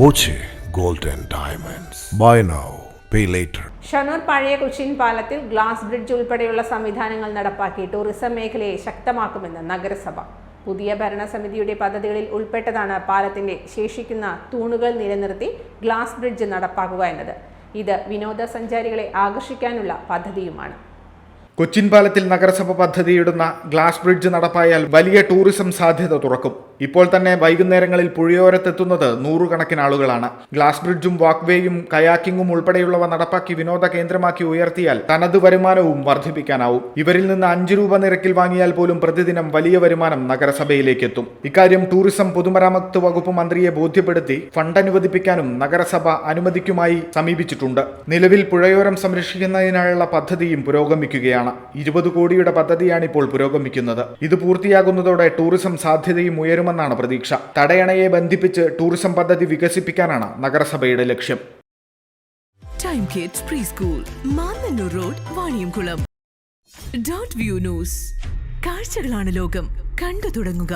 Boche gold and diamonds. Buy now pay later Shoranur പഴയ കൊച്ചിൻ പാലത്തിൽ glass bridge ഉൾപ്പെടെയുള്ള സംവിധാനങ്ങൾ നടപ്പാക്കി ടൂറിസം മേഖലയെ ശക്തമാക്കുമെന്ന് നഗരസഭ. പുതിയ ഭരണസമിതിയുടെ പദ്ധതികളിൽ ഉൾപ്പെട്ടതാണ് പാലത്തിന്റെ ശേഷിക്കുന്ന തൂണുകൾ നിലനിർത്തി ഗ്ലാസ് ബ്രിഡ്ജ് നടപ്പാക്കുക എന്നത്. ഇത് വിനോദസഞ്ചാരികളെ ആകർഷിക്കാനുള്ള പദ്ധതിയുമാണ്. കൊച്ചിൻ പാലത്തിൽ നഗരസഭ പദ്ധതിയിടുന്ന ഗ്ലാസ് ബ്രിഡ്ജ് നടപ്പായാൽ വലിയ ടൂറിസം സാധ്യത തുറക്കും. ഇപ്പോൾ തന്നെ വൈകുന്നേരങ്ങളിൽ പുഴയോരത്തെത്തുന്നത് നൂറുകണക്കിന് ആളുകളാണ്. ഗ്ലാസ് ബ്രിഡ്ജും വാക്വേയും കയാക്കിങ്ങും ഉൾപ്പെടെയുള്ളവ നടപ്പാക്കി വിനോദ കേന്ദ്രമാക്കി ഉയർത്തിയാൽ തനത് വരുമാനവും വർദ്ധിപ്പിക്കാനാവും. ഇവരിൽ നിന്ന് അഞ്ച് രൂപ നിരക്കിൽ വാങ്ങിയാൽ പോലും പ്രതിദിനം വലിയ വരുമാനം നഗരസഭയിലേക്ക് എത്തും ഇക്കാര്യം ടൂറിസം പൊതുമരാമത്ത് വകുപ്പ് മന്ത്രിയെ ബോധ്യപ്പെടുത്തി ഫണ്ട് അനുവദിപ്പിക്കാനും നഗരസഭ അനുമതിക്കുമായി സമീപിച്ചിട്ടുണ്ട്. നിലവിൽ പുഴയോരം സംരക്ഷിക്കുന്നതിനായുള്ള പദ്ധതിയും പുരോഗമിക്കുകയാണ്. ഇരുപത് കോടിയുടെ പദ്ധതിയാണ് ഇപ്പോൾ പുരോഗമിക്കുന്നത്. ഇത് പൂർത്തിയാകുന്നതോടെ ടൂറിസം സാധ്യതയും ഉയരുമെന്നാണ് പ്രതീക്ഷ. തടയണയെ ബന്ധിപ്പിച്ച് ടൂറിസം പദ്ധതി വികസിപ്പിക്കാനാണ് നഗരസഭയുടെ ലക്ഷ്യം. Time kids preschool road view news കാഴ്ചകളാണ് ലോകം. കണ്ടു തുടങ്ങുക.